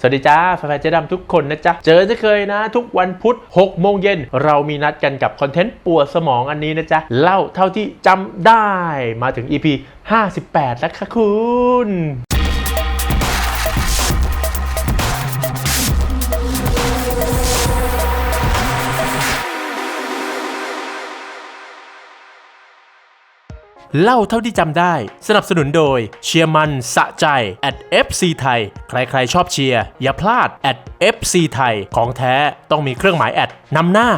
สวัสดีจ้าแฟนๆเจ๊ดำทุกคนนะจ๊ะ เจอจะเคยนะ ทุกวันพุธ6โมงเย็นเรามีนัดกันกับคอนเทนต์ปวดสมองอันนี้นะจ๊ะ เล่าเท่าที่จำได้มาถึง EP 58 แล้วค่ะคุณ เล่าเท่าที่จำได้ สนับสนุนโดยเชียร์มันสะใจ at FC ไทย ใครๆชอบเชียร์อย่าพลาด at FC ไทย ของแท้ต้องมีเครื่องหมายแอดนำหน้า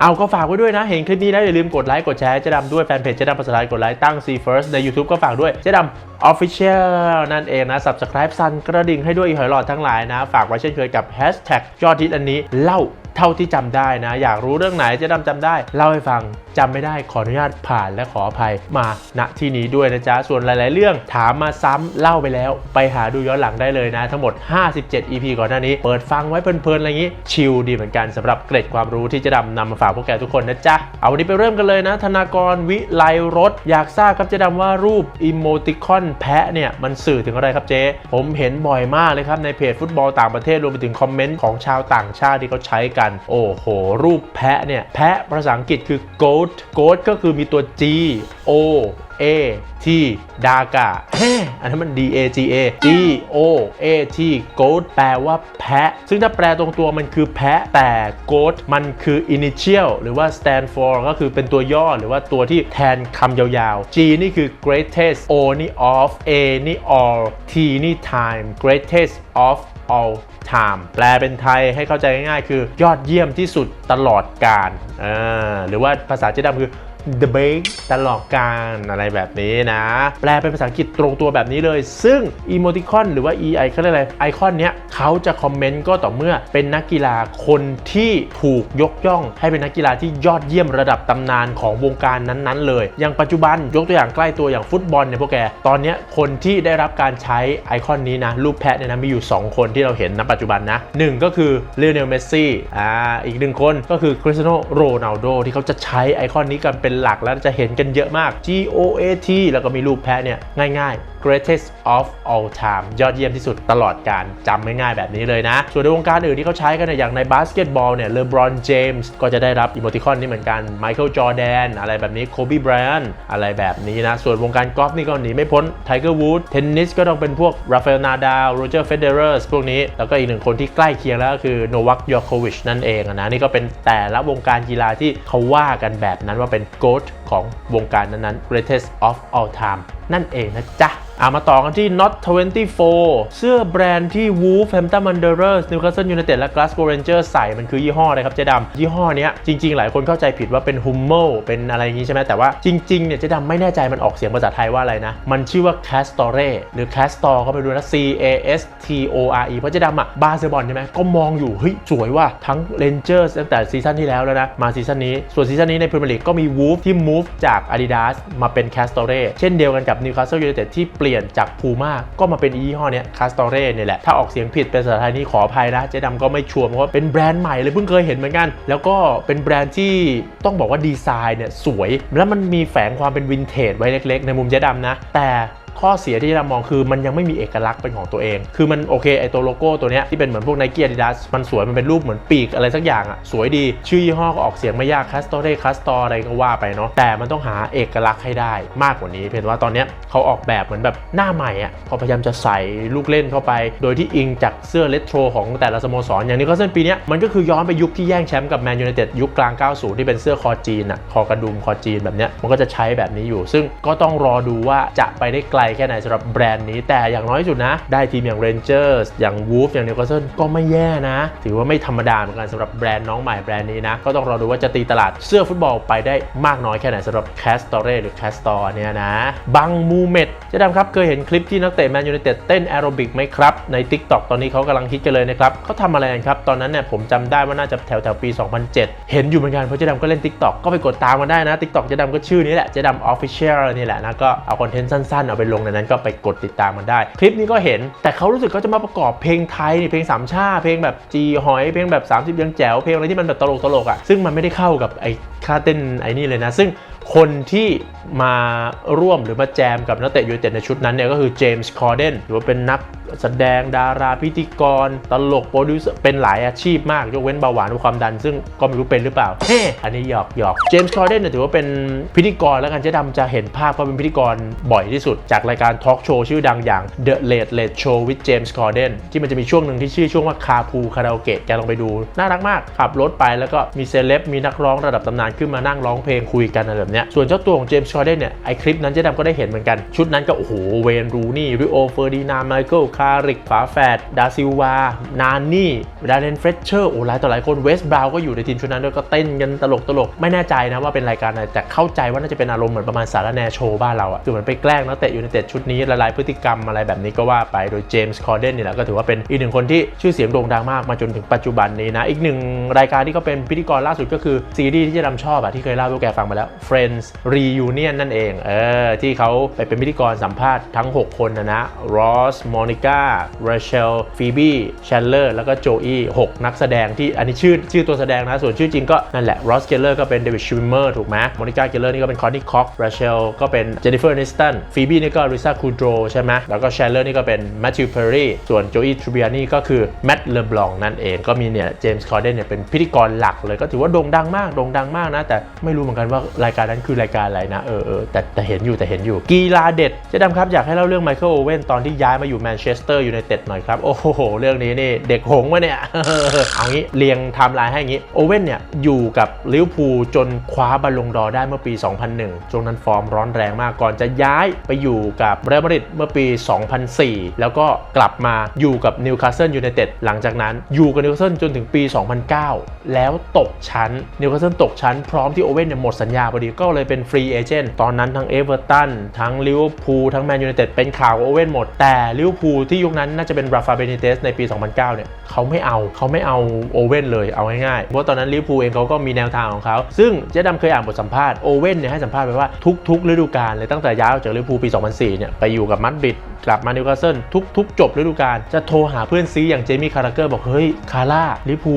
เอาก็ฝากไว้ด้วยนะ เห็นคลิปนี้แล้วอย่าลืมกดไลค์ กดแชร์เจ๊ดำด้วยแฟนเพจเจ๊ดำภาษาไทยกดไลค์ตั้ง C First ใน YouTube ก็ฝากด้วยเจ๊ดำ Official นั่นเองนะ Subscribe สั่นกระดิ่งให้ด้วยอีหอยหลอดทั้งหลายนะ ฝากไว้เช่นเคยกับ Hashtag ยอดฮิตอันนี้เล่า เท่าที่จำได้นะ อยากรู้เรื่องไหนเจ๊ดำจำได้ เล่าให้ฟังจำไม่ได้ขออนุญาตผ่านและขออภัยมาณที่นี้ด้วยนะจ๊ะ ส่วนหลาย ๆ เรื่องถามมาซ้ำเล่าไปแล้ว ไปหาดูย้อนหลังได้เลยนะ ทั้งหมด 57 EP ก่อนหน้านี้ เปิดฟังไว้เพลิน ๆ อะไรอย่างนี้ ชิลดีเหมือนกันสำหรับเกร็ดความรู้ที่เจะดำนำมาฝากพวกแกทุกคนนะจ๊ะ เอาวันนี้ไปเริ่มกันเลยนะ ธนากรวิไลรสอยากทราบครับเจะดำว่ารูปอิโมติคอนแพะเนี่ยมันสื่อถึงอะไรครับเจ๊ผมเห็นบ่อยมากเลยครับในเพจฟุตบอลต่างประเทศรวมไปถึงคอมเมนต์ของชาวต่างชาติที่เขาใช้กันโอ้โห รูปแพะเนี่ย แพะภาษาอังกฤษคือ goat goat ก็คือมีตัว G O A T ดากาแฮอันนั้นมัน D A G A G O A T goat แปลว่าแพะ ซึ่งถ้าแปลตรงตัวมันคือแพะ แต่ goat มันคือ initial หรือว่า stand for ก็คือเป็นตัวย่อหรือว่าตัวที่แทนคำยาวๆ G นี่คือ greatest O นี่ of A นี่ all T นี่ time greatest of all time แปลเป็นไทยให้เข้าใจง่ายๆ คือยอดเยี่ยมที่สุดตลอดกาลหรือว่าภาษาเจ๊ดำคือ the best ตลอดการอะไรแบบนี้นะ แปลเป็นภาษาอังกฤษตรงตัวแบบนี้เลย ซึ่ง emoticon หรือว่า ei เขาเรียกอะไรไอคอนเนี้ยเขาจะคอมเมนต์ก็ต่อเมื่อเป็นนักกีฬาคนที่ถูกยกย่อง ให้เป็นนักกีฬาที่ยอดเยี่ยมระดับตำนานของวงการนั้นๆ เลย อย่างปัจจุบันยกตัวอย่างใกล้ตัวอย่างฟุตบอลเนี่ยพวกแก ตอนนี้คนที่ได้รับการใช้ไอคอนนี้นะรูปแพะเนี่ยนะมีอยู่ 2 คนที่เราเห็นณปัจจุบันนะหนึ่งก็คือเลโอเนลเมสซี่อ่าอีกหนึ่งคนก็คือคริสเตียโนโรนัลโดที่เขาจะใช้ไอคอนนี้กันเป็นหลักแล้วจะเห็นกันเยอะมาก G O A T แล้วก็มีรูปแพะเนี่ยง่าย greatest of all time ยอดเยี่ยมที่สุดตลอดการจำง่ายๆแบบนี้เลยนะ ส่วนในวงการอื่นที่เขาใช้กันอย่างในบาสเกตบอลเนี่ยเลบรอนเจมส์ก็จะได้รับอีโมติคอนนี้เหมือนกันไมเคิลจอร์แดนอะไรแบบนี้โคบีไบรอันอะไรแบบนี้นะ ส่วนวงการกอล์ฟนี่ก็หนีไม่พ้นไทเกอร์วูดเทนนิสก็ต้องเป็นพวกราฟาเอลนาดาลโรเจอร์เฟเดเรอร์พวกนี้ แล้วก็อีกหนึ่งคนที่ใกล้เคียงแล้วก็คือโนวัคยอโควิชนั่นเองนะนี่ก็เป็นแต่ละวงการกีฬาที่เขาว่ากันแบบนั้นว่าเป็น GOAT ของวงการนั้นๆ greatest of all time นั่นเองนะจ๊ะอามาต่อกันที่ Not 24 เสื้อแบรนด์ที่ Wolverhampton Wanderers Newcastle United และ Glasgow Rangers ใส่มันคือยี่ห้ออะไรครับเจ๊ดำยี่ห้อเนี้ยจริง ๆ หลายคนเข้าใจผิดว่าเป็น Hummel เป็นอะไรอย่างงี้ใช่ไหมแต่ว่าจริง ๆ เนี่ยเจ๊ดำไม่แน่ใจมันออกเสียงภาษาไทยว่าอะไรนะ มันชื่อว่า Castore หรือ Castor ก็ไปดูนะ C A S T O R E เพราะเจ๊ดำอะบาเซบอลใช่ไหมก็มองอยู่เฮ้ยสวยว่ะทั้ง Rangers ตั้งแต่ซีซั่นที่แล้วแล้วนะมาซีซั่นนี้ส่วนซีซั่นนี้ในพรีเมียร์ลีกก็มี Wolf ที่ move จาก Adidas มาเป็น Castore เช่นเดียวกันกับ Newcastle United ที่เปลี่ยนจากพูม่าก็มาเป็นยี่ห้อเนี้ย Castore เนี่ยแหละ ถ้าออกเสียงผิดเป็นภาษาไทยนี่ขออภัยนะ เจ๊ดำก็ไม่ชัวร์เพราะว่าเป็นแบรนด์ใหม่เลยเพิ่งเคยเห็นเหมือนกัน แล้วก็เป็นแบรนด์ที่ต้องบอกว่าดีไซน์เนี่ยสวย แล้วมันมีแฝงความเป็นวินเทจไว้เล็ก ๆ ในมุมเจ๊ดำนะ แต่ ข้อเสียที่เรามองคือมันยังไม่มีเอกลักษณ์เป็นของตัวเอง คือมันโอเคไอตัวโลโก้ตัวเนี้ยที่เป็นเหมือนพวก Nike Adidas มันสวยมันเป็นรูปเหมือนปีกอะไรสักอย่างอะสวยดี ชื่อยี่ห้อก็ออกเสียงไม่ยาก Castore Castor อร์อะไรก็ว่าไปเนาะแต่มันต้องหาเอกลักษณ์ให้ได้มากกว่านี้ เพียงว่าตอนเนี้ยเขาออกแบบเหมือนแบบหน้าใหม่อะเขาพยายามจะใส่ลูกเล่นเข้าไป โดยที่อิงจากเสื้อเลโทรของแต่ละสโมสรอย่างนี้ก็เส้นปีเนี้ยมันก็คือย้อนไปยุคที่แย่งแชมป์กับแมนยูไนเต็ดยุคกลาง 90 ที่เป็นเสื้อคอจีนอะคอกระดุมคอจีนแบบเนี้ยมันก็จะใช้แบบนี้อยู่ ซึ่งก็ต้องรอดูว่าจะไปได้ไกลแค่ไหนสำหรับแบรนด์นี้ แต่อย่างน้อยสุดนะ ได้ทีมอย่าง Rangers อย่าง Wolf อย่าง Newcastle ก็ไม่แย่นะ ถือว่าไม่ธรรมดาเหมือนกันสำหรับแบรนด์น้องใหม่แบรนด์นี้นะ ก็ต้องรอดูว่าจะตีตลาดเสื้อฟุตบอลไปได้มากน้อยแค่ไหนสำหรับ Castore หรือ Castor เนี่ยนะบังมูเมตเจะดำครับเคยเห็นคลิปที่นักเตะแมนยูไนเต็ดเต้นแอโรบิกไหมครับใน TikTok ตอนนี้เขากำลังฮิตกันเลยนะครับเขาทำอะไรกันครับตอนนั้นเนี่ยผมจำได้ว่าน่าจะแถวแถวปี 2007 เห็นอยู่เหมือนกันเพราะเจดำก็เล่น TikTok ก็ไปกดตามมาได้นะ TikTok เจดำก็ชื่อนี้แหละเจดำ Official นี่แหละนะก็เอาคอนเทนต์สั้นๆเอาไปลงในนั้นก็ไปกดติดตามมันได้ คลิปนี้ก็เห็น แต่เขารู้สึกเขาจะมาประกอบเพลงไทยเพลงสามชาเพลงแบบจีหอยเพลงแบบ 30ยังแจ๋วเพลงอะไรที่มันแบบตลกตลกอะซึ่งมันไม่ได้เข้ากับไอ้ค่าเต้นไอ้นี่เลยนะ ซึ่ง คนที่มาร่วมหรือมาแจมกับนักเตะยูไนเต็ดในชุดนั้นเนี่ยก็คือเจมส์คอร์เดนหรือว่าเป็นนักแสดงดาราพิธีกร ตลกโปรดิวเซอร์เป็นหลายอาชีพมาก ยกเว้นเบาหวานความดัน ซึ่งก็ไม่รู้เป็นหรือเปล่าเฮ้อันนี้หยอกหยอกเจมส์คอร์เดนเนี่ยถือว่าเป็นพิธีกรแล้วกันเจ๊ดำจะเห็นภาพว่าเป็นพิธีกรบ่อยที่สุด จากรายการทอล์กโชว์ชื่อดังอย่าง The Late Late Show with James Corden ที่มันจะมีช่วงหนึ่งที่ชื่อช่วงว่าคาพูคาราโอเกะแกลองไปดูน่ารักมากขับรถไปแล้วก็มีเซเลบมีนักร้องระดับตำนานขึ้นมานั่งร้องเพลงคุยกันอะไรแบบเนี้ยส่วนเจ้าตัวของเจมส์คอร์เดนเนี่ยไอคลิปนั้นเจ๊ดำก็ได้เห็นเหมือนกัน ชุดนั้นก็โอ้โหเวนรูนี่ริโอเฟอร์ดินาไมเคิลคาริกฝาแฝดดาซิลวา นานนี่ดาเรนเฟรชเชอร์โอ้หลายต่อหลายคนเวสบราวก็อยู่ในทีมชุดนั้นด้วยก็เต้นกันตลกตลกไม่แน่ใจนะว่าเป็นรายการอะไรแต่เข้าใจว่าน่าจะเป็นอารมณ์เหมือนประมาณสารแนโชว์บ้านเราอะคือเหมือนไปแกล้งนักเตะยูไนเต็ดชุดนี้ละลายพฤติกรรมอะไรแบบนี้ก็ว่าไปโดยเจมส์คอร์เดนนี่แหละก็ถือว่าเป็นอีกหนึ่งคนที่ชื่อเสียงโด่งดังมากมาจนถึงปัจจุบันนี้นะอีกหนึ่งรายการที่เขาเป็นพิธีกรล่าสุดก็คือซีรีส์ที่เจะดำชอบอะที่เคยเล่าให้แกฟังไปแล้ว Friends Reunion นั่นเองเออที่เขาไปเป็นพิธีกรสัมภาษณ์ทั้ง 6 คนนะนะรอสมอนิก้าเรเชลฟีบี้แชนเลอร์แล้วก็โจอี้6นักแสดงที่อันนี้ชื่อชื่อตัวแสดงนะ ส่วนชื่อจริงก็นั่นแหละรอสเกลเลอร์ก็เป็นเดวิดชิมเมอร์ถูกไหมมอนิก้าเกลเลอร์นี่ก็เป็นคอนนี่คอกเรเชลก็เป็นเจนนิเฟอร์นิสตันฟีบี้นี่ก็ริซาคูโดรใช่ไหมแล้วก็แชนเลอร์นี่ก็เป็นแมทธิวเพอร์รี่ส่วนโจอี้ทรูเบียนี่ก็คือแมตต์เลบลองนั่นเองก็มีเนี่ยเจมส์คอร์เดนเนี่ยเป็นพิธีกรหลักเลยก็ถือว่าโด่งดังมากโด่งดังมากนะแต่ไม่รู้เหมือนกันว่ารายการนั้นคือรายการอะไรนะเออเออแต่แต่เห็นอยู่แต่เห็นอยู่ กีฬาเด็ดเจ๊ดำครับอยากให้เล่าเรื่องไมเคิลโอเว่นตอนที่ย้ายมาอยู่แมนเชสเตอร์อยูไนเต็ดหน่อยครับ โอ้โห เรื่องนี้นี่เด็กหงวะเนี่ย เอางี้เรียงไทม์ไลน์ให้อย่างงี้โอเว่นเนี่ยอยู่กับลิเวอร์พูลจนคว้าบอลลงดอร์ได้เมื่อปี 2001 ช่วงนั้นฟอร์มร้อนแรงมากก่อนจะย้ายไปอยู่กับเรอัลมาดริดเมื่อปี 2004 แล้วก็กลับมาอยู่กับนิวคาสเซิลยูไนเต็ดหลังจากนั้นอยู่กับนิวคาสเซิลจนถึงปี 2009 แล้วตกชั้นนิวคาสเซิลตกชั้นพร้อมที่โอเว่นเนี่ยหมดสัญญาพอดีก็เลยเป็นฟรีเอเจนต์ตอนนั้นทั้งเอเวอร์ตันทั้งลิเวอร์พูลทั้งแมนยูไนเต็ดเป็นข่าวโอเว่นหมด แต่ลิเวอร์พูลที่ยุคนั้นน่าจะเป็นราฟาเบนิเตสในปี 2009 เนี่ยเขาไม่เอาเขาไม่เอาโอเว่นเลยเอาง่ายๆเพราะตอนนั้นลิเวอร์พูลเองเขาก็มีแนวทางของเขาซึ่งเจ๊ดำเคยอ่านบทสัมภาษณ์โอเว่นเนี่ยให้สัมภาษณ์ไปว่าทุกๆฤดูกาลเลยตั้งแต่ย้ายออกจากลิเวอร์พูลปี 2004 เนี่ยไปอยู่กับมัดริดกลับมานิวคาสเซิลทุกๆ จบฤดูกาลจะโทรหาเพื่อนซีอย่างเจมี่คาราเกอร์บอกเฮ้ยคาร่าลิพู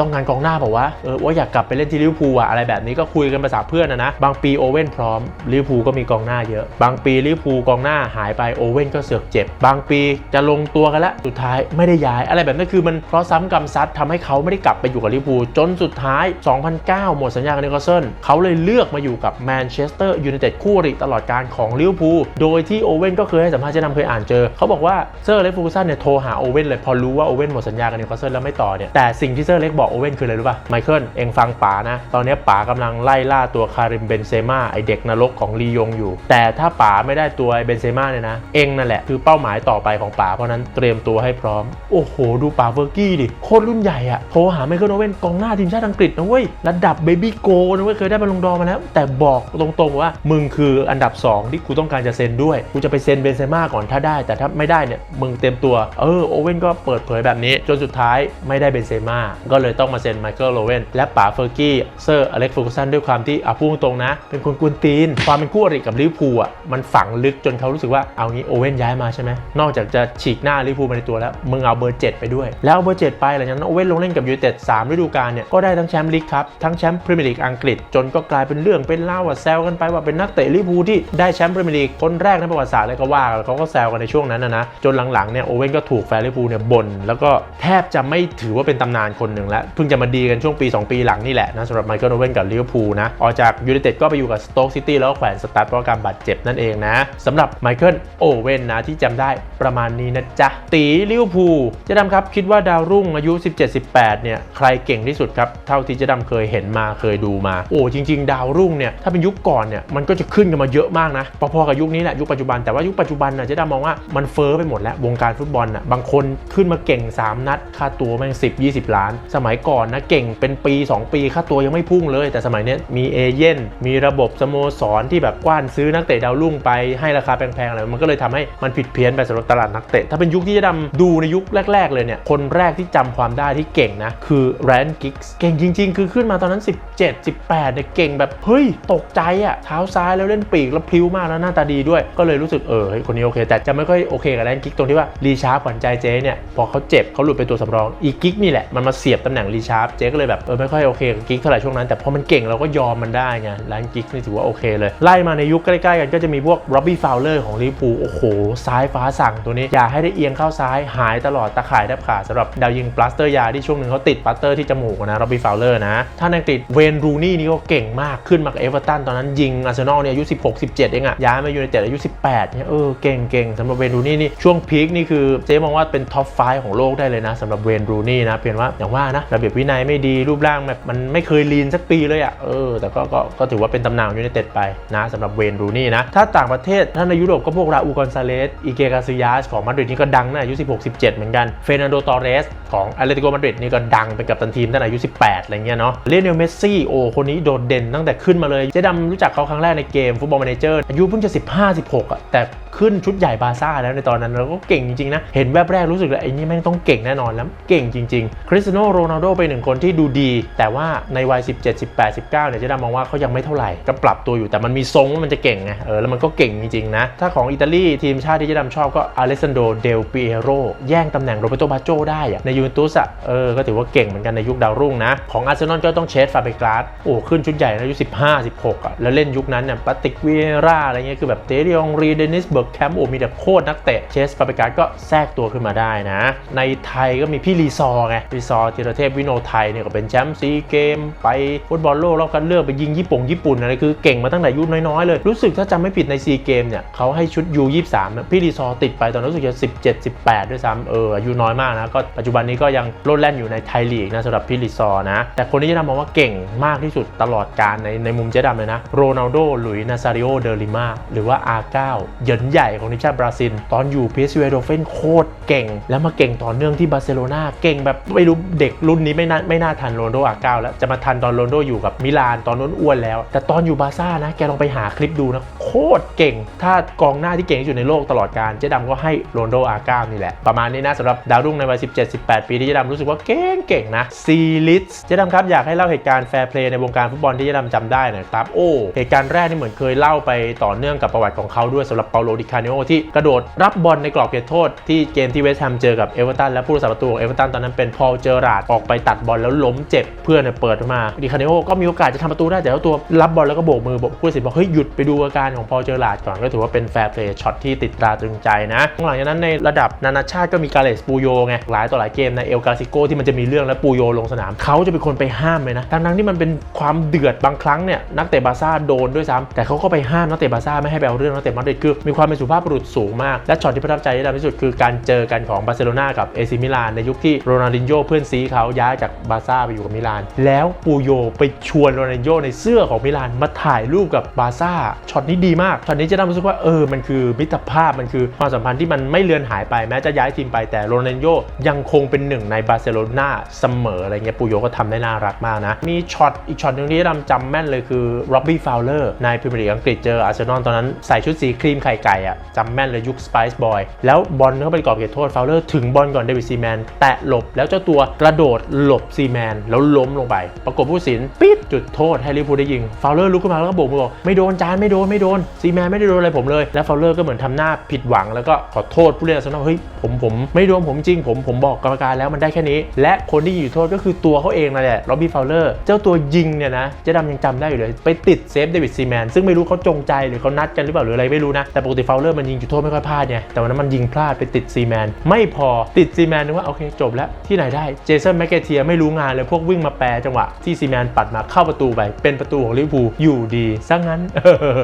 ต้องการกองหน้าบอกว่าเออว่าอยากกลับไปเล่นที่ลิพูอะอะไรแบบนี้ก็คุยกันภาษาเพื่อนนะนะบางปีโอเว่นพร้อมลิพูก็มีกองหน้าเยอะ บางปีลิพูกองหน้าหายไปโอเว่นก็เสือกเจ็บ บางปีจะลงตัวกันล้วสุดท้ายไม่ได้ย้าย อะไรแบบนั้นคือมันเพราะซ้ำกรรมซัดทำให้เขาไม่ได้กลับไปอยู่กับลิพูจนสุดท้าย 2009 หมดสัญญากับนิวคาสเซิลเขาเลยเลือกมาอยู่กับแมนเชสเตอร์ยูไนเต็ดคู่อริตลอดการของลิเวอร์พูลโดยที่โอเว่นก็เคยให้สัมภาษณ์เจะนำยอ่านเจอ เขาบอกว่าเซอร์เล็กฟูกุสันเนี่ยโทรหาโอเว่นเลยพอรู้ว่าโอเว่นหมดสัญญากับนิวคาสเซิลแล้วไม่ต่อเนี่ยแต่สิ่งที่เซอร์เล็กบอกโอเว่นคืออะไรรู้ป่ะไมเคิลเองฟังป๋านะ ตอนนี้ป๋ากำลังไล่ล่าตัวคาริมเบนเซม่าไอเด็กนรกของลียงอยู่ แต่ถ้าป๋าไม่ได้ตัวไอเบนเซม่าเนี่ยนะ เองนั่นแหละคือเป้าหมายต่อไปของป๋าเพราะนั้นเตรียมตัวให้พร้อม โอ้โห ดูป๋าเฟอร์กี้ดิโคตรรุ่นใหญ่อะโทรหาไมเคิลโอเว่นกองหน้าทีมชาติอังกฤษนะเว้ยระดับเบบี้โกนะเว้ยเคยได้บอลลงดอมาแล้ว แต่บอกตรงๆว่ามึงคืออันดับสองที่กูต้องการจะเซ็นด้วยกูจะไปเซ็นเบนเซม่าก่อนถ้าได้แต่ถ้าไม่ได้เนี่ยมึงเต็มตัว เออโอเว่นก็เปิดเผยแบบนี้ จนสุดท้ายไม่ได้เบนเซม่าก็เลยต้องมาเซ็นไมเคิลโอเว่นและป๋าเฟอร์กี้เซอร์อเล็กฟูกุสันด้วยความที่อะพูดตรงนะ เป็นคนกวนตีน ความเป็นคู่อริกับลิเวอร์พูลอะมันฝังลึกจนเขารู้สึกว่าเอางี้โอเว่นย้ายมาใช่ไหมนอกจากจะฉีกหน้าลิเวอร์พูลมาในตัวแล้วมึงเอาเบอร์ 7 ไปด้วย แล้วเอาเบอร์ 7 ไปหลังจากนั้นโอเว่นลงเล่นกับยูไนเต็ด3ฤดูกาลเนี่ยก็ได้ทั้งแชมป์ลีกครับทั้งแชมป์พรีเมียร์ลีกอังกฤษจนก็กลายเป็นเรื่องเป็นเล่าอะแซวกันไปว่าเป็นนักเตะลิเวอร์พูลที่ได้แชมป์พรีเมียร์ลีกคนแรกในประวัติศาสตร์เลยก็ว่าเขาก็แซวกันในช่วงนั้นนะนะจนหลังๆเนี่ยโอเว่นก็ถูกแฟนลิพูเนี่ยบ่นแล้วก็แทบจะไม่ถือว่าเป็นตำนานคนหนึ่งแล้ว เพิ่งจะมาดีกันช่วงปี 2 ปีหลังนี่แหละนะสำหรับไมเคิลโอเว่นกับลิเวอร์พูลนะออกจากยูไนเต็ดก็ไปอยู่กับสโต๊กซิตี้แล้วก็แขวนสตาร์ทเพราะการบาดเจ็บนั่นเองนะสำหรับไมเคิลโอเว่นนะที่จำได้ประมาณนี้นะจ๊ะตีลิเวอร์พูลเจะดำครับคิดว่าดาวรุ่งอายุ 17-18 เนี่ยใครเก่งที่สุดครับเท่าที่เจะดำเคยเห็นมาเคยดูมา โอ้จริง ๆ ดาวรุ่งเนี่ยถ้าเป็นยุคก่อนเนี่ยมันก็จะขึ้นกันมาเยอะมากนะพอๆกับยุคนี้แหละยุคปัจจุบันแต่ว่ายุคปัจจุบันน่ะเจะดำมองว่ามันเฟอ้อไปหมดแล้ววงการฟุตบอลน่ะบางคนขึ้นมาเก่ง 3 นัด ค่าตัวแม่ง10 20ล้าน สมัยก่อนนะเก่งเป็นปี 2 ปีค่าตัวยังไม่พุ่งเลย แต่สมัยนี้มีเอเย่นมีระบบสโมสรที่แบบกว้านซื้อนักเตะดาวรุ่งไปให้ราคาแพงๆอะไรมันก็เลยทำให้มันผิดเพี้ยนไปสำหรับตลาดนักเตะถ้าเป็นยุคที่จะดำดูในยุคแรก ๆ เลยเนี่ยคนแรกที่จำความได้ที่เก่งนะคือแรนกิกส์เก่งจริง ๆ คือขึ้นมาตอนนั้น 17 18เนี่ยเก่งแบบเฮ้ยตกใจอะเท้าซ้ายแล้วเล่นปีกแล้วพลิ้วมากแล้วหน้าตาดีด้วย ก็เลยรู้สึกเออคนนี้โอเค แต่จะไม่ค่อยโอเคกับแลนกิกตรงที่ว่ารีชาร์ปขวัญใจเจ๊เนี่ยพอเขาเจ็บเขาหลุดเป็นตัวสำรองอีกิกนี่แหละมันมาเสียบตำแหน่งรีชาร์ปเจ๊ก็เลยแบบเออไม่ค่อยโอเคกับกิกเท่าไหร่ช่วงนั้นแต่พอมันเก่งเราก็ยอมมันได้ไงแลนกิกนี่ถือว่าโอเคเลย ไล่มาในยุคใกล้ๆกันก็จะมีพวกร็อบบี้ฟาวเลอร์ของลิเวอร์พูลโอ้โหซ้ายฟ้าสั่งตัวนี้อย่าให้ได้เอียงเข้าซ้ายหายตลอดตะข่ายแทบขาดสำหรับดาวยิงปลาสเตอร์ยาที่ช่วงหนึ่งเขาติดปลาสเตอร์ที่จมูกนะร็อบบี้ฟาวเลอร์นะถ้าในอังกฤษเวนรูนี่นี่ก็เก่งมากขึ้นมากับเอเวอร์ตันตอนนั้นยิงอาร์เซนอลเนี่ยอายุ16 17เองอะย้ายมายูไนเต็ดอายุ 18เนี่ยเออเก่งเก่งสำหรับเวนรูนี่นี่ช่วงพีคนี่คือเจ๊มองว่าเป็นท็อปไฟของโลกได้เลยนะสำหรับเวนรูนี่นะเพียงว่าอย่างว่านะระเบียบวินัยไม่ดีรูปร่างแบบมันไม่เคยลีนสักปีเลยอะเออแต่ก็ก็ก็ถือว่าเป็นตำนานอยูไนเต็ดไปนะสำหรับเวนรูนี่นะถ้าต่างประเทศถ้าในยุโรปก็พวกราอูกอนซาเลสอีเกกาซิยาสของมาดริดนี่ก็ดังนะอายุ 16 17 เหมือนกันเฟรนันโดตอเรสของอตเลติโกมาดริดนี่ก็ดังเป็นกัปตันทีมตั้งแต่อายุ 18 อะไรเงี้ยเนาะเลเนลเมสซี่โอ้คนนี้โดดเด่นตั้งแต่ขึ้นมาเลยเจ๊ดำรู้จักเขาครั้งแรกในเกมฟุตบอล m ม n นเจอร์อายุเพิ่งจะ 15 16อะแต่ขึ้นชุดใหญ่บาซ่าแล้วในตอนนั้นเราก็เก่งจริงๆนะ เห็นแวบแรกรู้สึกเลยไอ้นี่แม่งต้องเก่งแน่นอนแล้ว เก่งจริงๆ คริสตียโนโรนัลโดเป็นหนึ่งคนที่ดูดี แต่ว่าในวัย 17 18 19เนี่ยเจ๊ดำมองว่าเขายังไม่เท่าไหร่ก็ปรับตัวอยู่แต่มันมีทรงว่ามันจะเก่งไงเออแล้วมันก็เก่งจริงๆนะ ถ้าของอิตาลีทีมชาติที่เจ๊ดำชอบก็อเลสซานโดเดลปิเอโรแย่งตำแหน่งโรเบโตบาโจได้อะในยูเวนตุสอะเออก็ถือว่าเก่งเหมือนกันในยุคดาวรุ่งนะ ของอาร์เซนอลก็ต้องเชสฟาเบกราสโอ้ขึ้นชุดใหญ่อายุ15 16อะแล้วเล่นยุคนั้นเนี่ยปาติกเวราอะไรเงี้ยคือแบบเตเรียงรีเดนิสเบร์กแคมป์โอ้มีแต่โคตรนักเตะเชสฟาเบกาสก็แทรกตัวขึ้นมาได้นะ ในไทยก็มีพี่รีซอไงรีซอร์ธีรเทพวิโนไทยเนี่ยก็เป็นแชมป์ซีเกม ไปฟุตบอลโลกรอบคัดเลือกไปยิงญี่ปุ่งญี่ปุ่นอะไรคือเก่งมาตั้งแต่ยุน้อยๆเลย รู้สึกถ้าจำไม่ผิดในซีเกมเนี่ยเขาให้ชุด U23 นะพี่รีซอติดไปตอนนั้นรู้สึกจะ17 18 ด้วยซ้ำเอออายุน้อยมากนะก็ปัจจุบันนี้ก็ยังโลดแล่นอยู่ในไทยลีกนะสำหรับพี่รีซอนะแต่คนที่จะทำมองว่าเก่งมากที่สุดตลอดการในในมุมเจ๊ดำเลยนะโรนัลโดหลุยนาซาริโอเดลิมาหรือว่าอาร์เก้าเยินใหญ่ของทีมชาติบราซิล ตอนอยู่พีเอสวีโดเฟนโคตรเก่ง แล้วมาเก่งต่อเนื่องที่บาร์เซโลนาเก่งแบบไม่รู้เด็กรุ่นนี้ไม่น่าไม่น่าทันโรนโดอาร์เก้าแล้ว จะมาทันตอนโรนโดอยู่กับมิลานตอนนั้นอ้วนแล้ว แต่ตอนอยู่บาซ่านะแกลองไปหาคลิปดูนะโคตรเก่ง ถ้ากองหน้าที่เก่งที่สุดในโลกตลอดการเจ๊ดำก็ให้โรนโดอาร์เก้านี่แหละ ประมาณนี้นะสำหรับดาวรุ่งในวัย17 18 ปีที่เจ๊ดำรู้สึกว่าเก่งเก่งๆนะซีลิสเจ๊ดำครับอยากให้เล่าเหตุการณ์แฟร์เพลย์ในวงการฟุตบอลที่เจ๊ดำจำได้หน่อยครับโอ้เหตุการณ์แรกนี่เหมือนเคยเล่าไปต่อเนื่องกับประวัติของเขาด้วยสำหรับเปาโลดิคาเนโอที่กระโดดรับบอลในกรอบเขตโทษที่เกมที่เวสต์แฮมเจอกับเอเวอร์ตันและผู้รักษาประตูของเอเวอร์ตันตอนนั้นเป็นพอลเจอราดออกไปตัดบอลแล้วล้มเจ็บเพื่อนเปิดมาดิคาเนโอก็มีโอกาสจะทำประตูได้แต่ว่าตัวรับบอลแล้วก็โบกมือบอกผู้ตัดสินบอกเฮ้ยหยุดไปดูอาการของพอลเจอราดก่อนก็ถือว่าเป็นแฟร์เพลย์ช็อตที่ติดตราตรึงใจนะหลังจากนั้นในระดับนานาชาติก็มีกาเลสปูโยไงหลายต่อหลายเกมในเอลกาซิโกที่มันจะมีเรื่องแล้วปูโยลงสนามเขาจะเป็นคนไปห้ามเลยนะทั้งๆที่มันเป็นความเดือดบางครั้งเนี่ยนักเตะบาซ่าโดนด้วยซ้ำแต่เขาก็ไปห้ามนักเตะบาซ่าไม่ให้ไปเอาเรื่องนักเตะมาดริดคือมีความเป็นสุภาพบุรุษสูงมาก และช็อตที่ประทับใจที่ที่สุดคือการเจอกันของบาร์เซโลนากับเอซิมิลานในยุคที่โรนัลดินโญ่เพื่อนซีเขาย้ายจากบาร์ซ่าไปอยู่กับมิลาน แล้วปูโยไปชวนโรนัลดินโญ่ในเสื้อของมิลานมาถ่ายรูปกับบาร์ซ่าช็อตนี้ดีมากช็อตนี้จะทำรู้สึกว่าเออมันคือมิตรภาพมันคือความสัมพันธ์ที่มันไม่เลือนหายไปแม้จะย้ายทีมไปแต่โรนัลดินโญ่ยังคงเป็นหนึ่งในบาร์เซโลนาเสมออะไรเงี้ยปูโยก็ทำได้น่ารักมากนะมีช็อตอีกช็อตหนึงที่ดำจำแม่นเลยคือร็อบบี้ฟาวเลอร์ในพรีเมียร์ลีกอังกฤษเจออาร์เซนอลตอนนั้นใส่ชุดสีครีมไข่ไก่อะจำแม่นเลยยุคสไปซ์บอยแล้วบอลเข้าไปกรอบเขตโทษฟาวเลอร์ถึงบอลก่อนเดวิดซีแมนแตะหลบแล้วเจ้าตัวกระโดดหลบซีแมนแล้วล้มลงไป ปรากฏผู้สินปิดจุดโทษให้ลิเวอร์พูลได้ยิงฟาวเลอร์ลุกขึ้นมาแล้วก็โบกมือบอกไม่โดนจานไม่โดนไม่โดนซีแมนไม่ได้โดนอะไรผมเลย แล้วฟาวเลอร์ก็เหมือนทำหน้าผิดหวังแล้วก็ขอโทษผู้เล่นอาร์เซนอลเฮ้ยผมผมไม่โดนผมจริง ผมผมบอกกรรมการแล้วมันได้แค่นี้ และคนที่อยู่โทษก็คือตัวเขาเองนั่นแหละล็อบบี้ฟาวเลอร์เจ้าตัวยิงเนี่ยนะเจ๊ดำยังจำได้อยู่เลย ไปติดเซฟเดวิดซีแมนซึ่งไม่รู้เขาจงใจหรือเขานัดกันหรือเปล่าหรืออะไรไม่รู้นะแต่ปกติฟาวเลอร์มันยิงจุดโทษไม่ค่อยพลาดไงแต่วันนั้นมันยิงพลาดไปติดซีแมนไม่พอติดซีแมนนึกว่าโอเคจบแล้วที่ไหนได้เจสันแมกเกเทียไม่รู้งานเลยพวกวิ่งมาแปรจังหวะที่ซีแมนปัดมาเข้าประตูไปเป็นประตูของลิเวอร์พูลอยู่ดีซะงั้น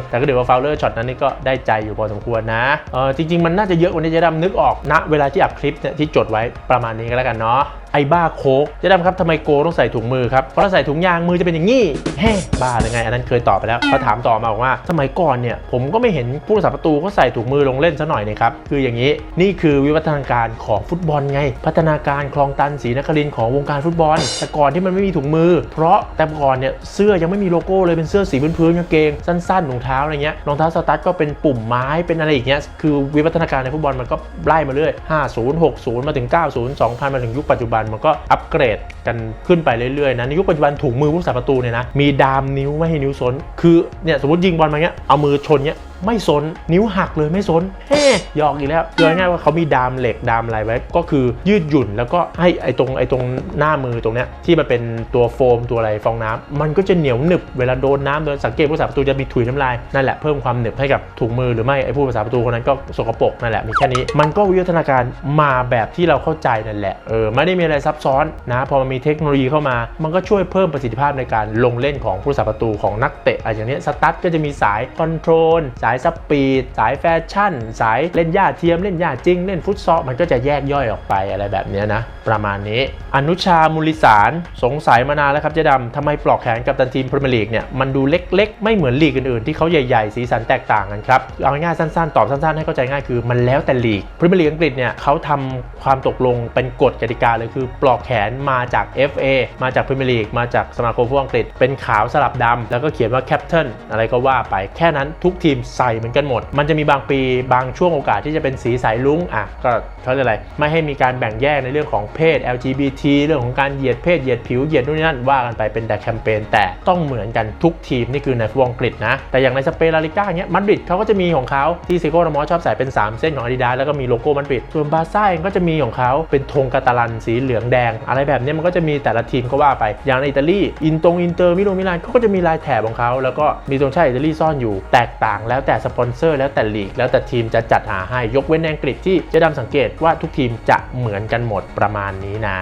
แต่ก็เดี๋ยวว่าฟาวเลอร์ช็อตนั้นนี่ก็ได้ใจอยู่พอสมควรนะเออจริง ๆ มันน่าจะเยอะกว่านี้จะดำนึกออกณเวลาที่อัดคลิปเนี่ยที่จดไว้ประมาณนี้ก็แล้วกันเนาะ ไอ้บ้าโคกเจะดำครับทำไมโกต้องใส่ถุงมือครับ เพราะถ้าใส่ถุงยางมือจะเป็นอย่างนี้เฮ้บ้าหรือไง อันนั้นเคยตอบไปแล้วเขาถามต่อมาบอกว่า สมัยก่อนเนี่ยผมก็ไม่เห็นผู้รักษาประตูเขาใส่ถุงมือลงเล่นซะหน่อยนะครับ คืออย่างนี้นี่คือวิวัฒนาการของฟุตบอลไง พัฒนาการคลองตันศรีนครินของวงการฟุตบอล แต่ก่อนที่มันไม่มีถุงมือ เพราะแต่ก่อนเนี่ยเสื้อยังไม่มีโลโก้เลยเป็นเสื้อสีพื้นๆกางเกงสั้นๆถุงเท้าอะไรเงี้ยรองเท้าสตั๊ดก็เป็นปุ่มไม้เป็นอะไรอย่างเงี้ยคือวิวัฒนาการในฟุตบอลมันก็ไล่มาเรื่อย50 60 มาถึง 90 2000 มาถึงยุคปัจจุบันมันก็อัปเกรดกันขึ้นไปเรื่อยๆนะในยุคปัจจุบันถุงมือผู้รักษาประตูเนี่ยนะมีดามนิ้วไม่ให้นิ้วซนคือเนี่ยสมมติยิงบอลมาเงี้ยเอามือชนเงี้ยไม่สนนิ้วหักเลยไม่สนเฮ้ยอกอีกแล้วคือง่ายว่าเขามีดามเหล็กดามอะไรไว้ ก็คือยืดหยุ่นแล้วก็ให้ไอตรงไอตรงหน้ามือตรงเนี้ยที่มันเป็นตัวโฟมตัวอะไรฟองน้ำมันก็จะเหนียวหนึบเวลาโดนน้ำโดนสังเกตผู้สาประตูจะมีถุยน้ำลายนั่นแหละเพิ่มความหนึบให้กับถุงมือหรือไม่ไอ้ผู้สาประตูคนนั้นก็สกปรกนั่นแหละมีแค่นี้มันก็วิวัฒนาการมาแบบที่เราเข้าใจนั่นแหละเออไม่ได้มีอะไรซับซ้อนนะพอมันมีเทคโนโลยีเข้ามา มันก็ช่วยเพิ่มประสิทธิภาพในการลงเล่นของผู้สาประตูของนักเตะอะไรอย่างเนี้ยสตั๊ดก็จะมีสายคอนโทรลายสปีด สายแฟชั่น สายเล่นหญ้าเทียมเล่นหญ้าจริง เล่นฟุตซอลมันก็จะแยกย่อยออกไปอะไรแบบนี้นะ ประมาณนี้ อนุชามุลิสารสงสัยมานานแล้วครับเจ๊ดำทำไมปลอกแขนกับตันทีมพรีเมียร์ลีกเนี่ยมันดูเล็ก ๆ ไม่เหมือนลีกอื่นๆ ที่เขาใหญ่ๆ สีสันแตกต่างกันครับเอาง่ายๆสั้นๆ ตอบสั้นๆ ให้เข้าใจง่ายคือมันแล้วแต่ลีกพรีเมียร์ลีกอังกฤษเนี่ยเขาทำความตกลงเป็นกฎกติกาเลยคือ ปลอกแขนมาจาก FA มาจากพรีเมียร์ลีกมาจากสมาคมฟุตบอลอังกฤษเป็นขาวสลับดำแล้วก็เขียนว่าแคปเทนอะไรก็ว่าไปแค่นั้นทุกทีมใส่เหมือนกันหมด มันจะมีบางปีบางช่วงโอกาสที่จะเป็นสีสายลุ้งอะก็เขาเรียกอะไร ไม่ให้มีการแบ่งแยกในเรื่องของเพศ LGBT เรื่องของการเหยียดเพศเหยียดผิวเหยียดนู่นนี่นั่นว่ากันไปเป็นแต่แคมเปญแต่ต้องเหมือนกันทุกทีมนี่คือในฟุตบอลอังกฤษนะ แต่อย่างในสเปนลาลิก้าเงี้ยมาดริดเขาก็จะมีของเขาที่ซิโก้รามอสชอบใส่เป็น 3 เส้นของอาดิดาสแล้วก็มีโลโก้มาดริดส่วนบาร์ซ่าเองก็จะมีของเขาเป็นธงกาตาลันสีเหลืองแดง อะไรแบบนี้มันก็จะมีแต่ละทีมก็ว่าไป อย่างในอิตาลีอินตรงอินเตอร์มิโลมิลานเขาก็จะมีลายแถบของเขาแล้วก็มีธงชาติอิตาลีซ่อนอยู่แตกต่างแล้วแต่สปอนเซอร์แล้วแต่ลีก แล้วแต่ทีมจะจัดหาให้ยกเว้นอังกฤษที่เจะดำสังเกตว่าทุกทีมจะเหมือนกันหมดประมาณนี้นะ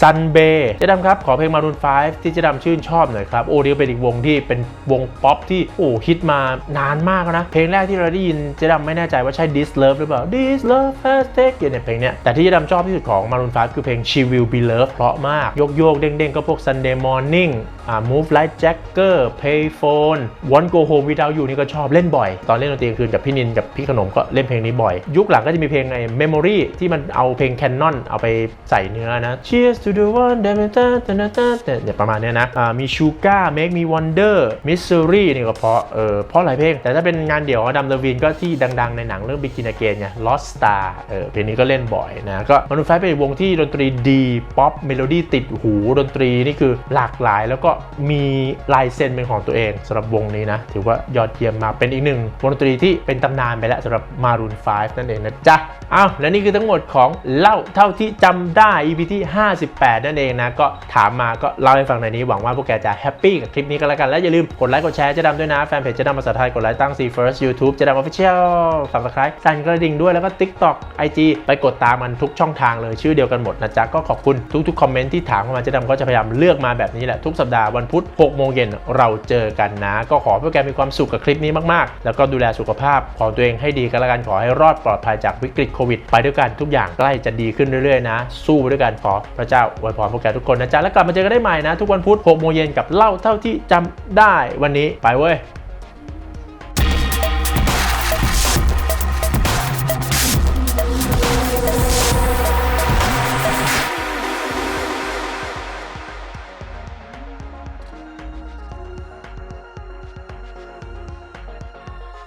ซันเบเจะดำครับ ขอเพลงมารูน5ที่เจะดำชื่นชอบหน่อยครับโอเดียเป็นอีกวงที่เป็นวงป๊อปที่โอ้ฮิตมานานมากแล้วนะ เพลงแรกที่เราได้ยินเจะดำไม่แน่ใจว่าใช่ This Love หรือเปล่า This Love has taken เนี่ยเพลงเนี้ยแต่ที่เจะดำชอบที่สุดของมารูน5คือเพลง She Will Be Loved เพราะมากโยกโยกๆเด้งๆ ก็พวก Sunday Morning อ่า Move Like Jagger Payphone Want Go Home Without You นี่ก็ชอบเล่นบ่อยตอนเล่นดนตรีกลางคืนกับพี่นินกับพี่ขนมก็เล่นเพลงนี้บ่อย ยุคหลังก็จะมีเพลงไอ้ Memory ที่มันเอาเพลง Canon เอาไปใส่เนื้อนะ Cheers to the one that we ta ta ta ta ta เนี่ยประมาณเนี้ยนะมี Sugar Make Me Wonder Mystery นี่ก็เพราะเออเพราะหลายเพลง แต่ถ้าเป็นงานเดี่ยวดัมเลวินก็ที่ดังๆในหนังเรื่อง Begin Again ไง Lost Star เออเพลงนี้ก็เล่นบ่อยนะก็มนุษย์ไฟเป็นวงที่ดนตรีดีป๊อปเมโลดี้ติดหูดนตรีนี่คือหลากหลายแล้วก็มีลายเซ็นเป็นของตัวเองสำหรับวงนี้นะถือว่ายอดเยี่ยมมากเป็นอีกหนึ่งวงดนตรีที่เป็นตำนานไปแล้วสำหรับ Maroon 5 นั่นเองนะจ๊ะอ้าวและนี่คือทั้งหมดของเล่าเท่าที่จำได้ EP ที่ 58 นั่นเองนะ ก็ถามมาก็เล่าให้ฟังในนี้หวังว่าพวกแกจะแฮปปี้กับคลิปนี้ก็แล้วกัน และอย่าลืมกดไลค์กดแชร์เจะดำด้วยนะ แฟนเพจเจะดำภาษาไทยกดไลค์ตั้ง C First YouTube เจะดำ Official Subscribe สั่นกระดิ่งด้วยแล้วก็ TikTok IG ไปกดตามมันทุกช่องทางเลยชื่อเดียวกันหมดนะจ๊ะก็ขอบคุณทุกๆคอมเมนต์ที่ถามเข้ามาเจะดำก็จะพยายามเลือกมาแบบนี้แหละทุกสัปดาห์วันพุธ6โมงเย็นเราเจอกันนะ ก็ขอพวกแกมีความสุขกับคลิปนี้มากๆแล้วก็ดูแลสุขภาพของตัวเองให้ดีกันละกันขอให้รอดปลอดภัยจากวิกฤตโควิดไปด้วยกันทุกอย่างใกล้จะดีขึ้นเรื่อยๆนะ สู้ไปด้วยกันขอพระเจ้าอวยพรพวกแกทุกคนนะจ๊ะแล้วกลับมาเจอกันได้ใหม่นะ ทุกวันพุธ6โมงเย็นกับเล่าเท่าที่จำได้วันนี้ไปเว้ย